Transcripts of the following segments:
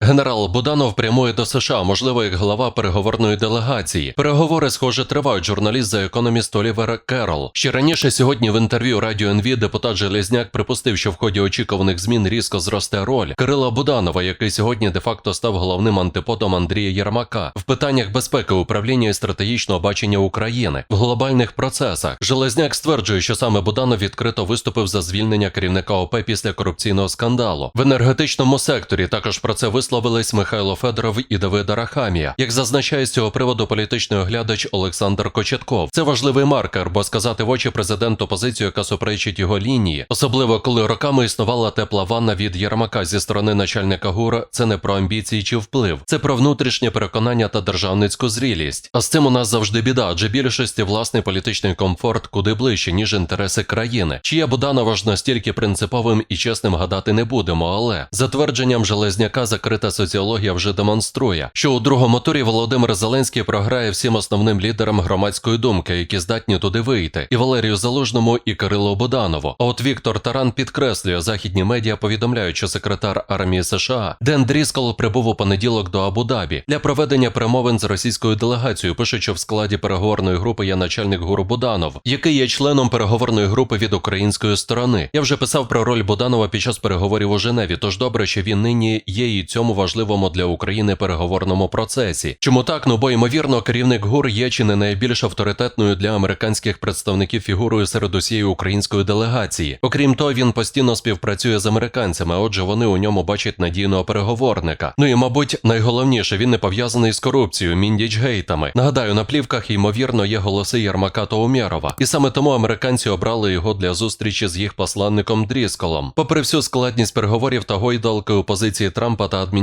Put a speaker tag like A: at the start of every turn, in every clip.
A: Генерал Буданов прямує до США, можливо, як глава переговорної делегації. Переговори, схоже, тривають. Журналіст за економіст Олівер Керол. Ще раніше сьогодні в інтерв'ю Радіо НВ депутат Железняк припустив, що в ході очікуваних змін різко зросте роль Кирила Буданова, який сьогодні де-факто став головним антиподом Андрія Єрмака в питаннях безпеки, управління і стратегічного бачення України в глобальних процесах. Железняк стверджує, що саме Буданов відкрито виступив за звільнення керівника ОП після корупційного скандалу в енергетичному секторі. Також про це висловились Михайло Федоров і Давид Арахамія. Як зазначає з цього приводу політичний оглядач Олександр Кочетков, це важливий маркер, бо сказати в очі президенту позицію, яка суперечить його лінії, особливо коли роками існувала тепла ванна від Єрмака зі сторони начальника ГУР, це не про амбіції чи вплив, це про внутрішнє переконання та державницьку зрілість. А з цим у нас завжди біда, адже більшості власний політичний комфорт куди ближче, ніж інтереси країни. Чия Буданова ж настільки принциповим і чесним гадати не будемо, але за твердженням Железняка закрита соціологія вже демонструє, що у другому турі Володимир Зеленський програє всім основним лідерам громадської думки, які здатні туди вийти, і Валерію Залужному, і Кирилу Боданову. А от Віктор Таран підкреслює, західні медіа повідомляють, що секретар армії США Ден Дріскол прибув у понеділок до Абу-Дабі для проведення перемовин з російською делегацією. Пише, що в складі переговорної групи є начальник гуру Буданов, який є членом переговорної групи від української сторони. Я вже писав про роль Буданова під час переговорів у Женеві. Тож добре, що він нині є і цьому важливому для України переговорному процесі. Чому так? Ну бо ймовірно, керівник ГУР є чи не найбільш авторитетною для американських представників фігурою серед усієї української делегації. Окрім того, він постійно співпрацює з американцями, отже, вони у ньому бачать надійного переговорника. Ну і мабуть, найголовніше він не пов'язаний з корупцією, міндічгейтами. Нагадаю, на плівках ймовірно є голоси Ярмака та Умєрова, і саме тому американці обрали його для зустрічі з їх посланником Дрісколом. Попри всю складність переговорів та гойдалки у позиції Трампа та адміністрації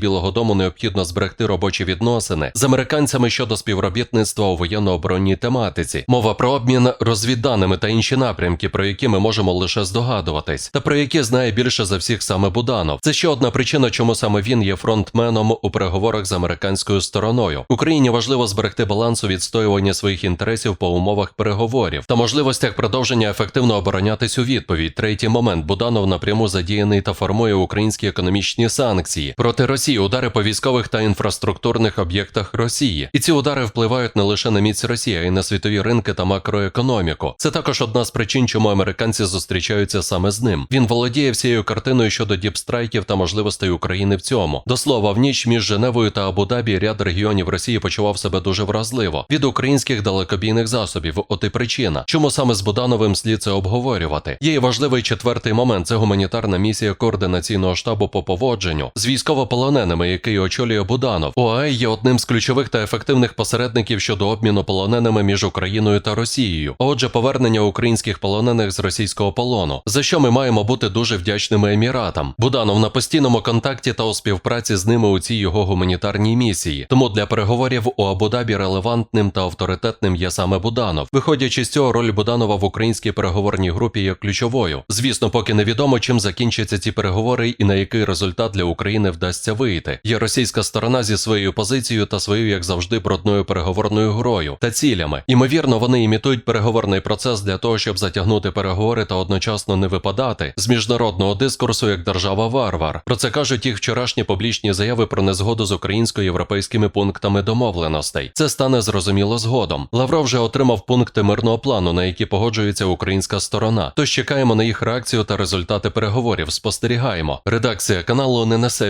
A: Білого Дому необхідно зберегти робочі відносини з американцями щодо співробітництва у воєнно-оборонній тематиці. Мова про обмін розвідданими та інші напрямки, про які ми можемо лише здогадуватись, та про які знає більше за всіх саме Буданов. Це ще одна причина, чому саме він є фронтменом у переговорах з американською стороною. Україні важливо зберегти баланс у відстоюванні своїх інтересів по умовах переговорів та можливостях продовження ефективно оборонятись у відповідь. Третій момент Буданов напряму задіяний та формує українські економічні санкції проти Росії, удари по військових та інфраструктурних об'єктах Росії. І ці удари впливають не лише на міць Росії, а й на світові ринки та макроекономіку. Це також одна з причин, чому американці зустрічаються саме з ним. Він володіє всією картиною щодо діпстрайків та можливостей України в цьому. До слова, в ніч між Женевою та Абу-Дабі ряд регіонів Росії почував себе дуже вразливо від українських далекобійних засобів. От і причина, чому саме з Будановим слід це обговорювати. Є і важливий четвертий момент це гуманітарна місія координаційного штабу по поводженню з військовополоненими, який очолює Буданов. ОАЕ є одним з ключових та ефективних посередників щодо обміну полоненими між Україною та Росією. Отже, повернення українських полонених з російського полону, за що ми маємо бути дуже вдячними еміратам. Буданов на постійному контакті та у співпраці з ними у цій його гуманітарній місії. Тому для переговорів у Абу-Дабі релевантним та авторитетним є саме Буданов. Виходячи з цього, роль Буданова в українській переговорній групі є ключовою. Звісно, поки невідомо, чим закінчаться ці переговори і на який результат для України вдасться вийти. Є російська сторона зі своєю позицією та своєю, як завжди, брудною переговорною грою та цілями. Імовірно, вони імітують переговорний процес для того, щоб затягнути переговори та одночасно не випадати з міжнародного дискурсу як держава-варвар. Про це кажуть їх вчорашні публічні заяви про незгоду з українсько-європейськими пунктами домовленостей. Це стане зрозуміло згодом. Лавров вже отримав пункти мирного плану, на які погоджується українська сторона. Тож чекаємо на їх реакцію та результати переговорів. Спостерігаємо. Редакція каналу не несе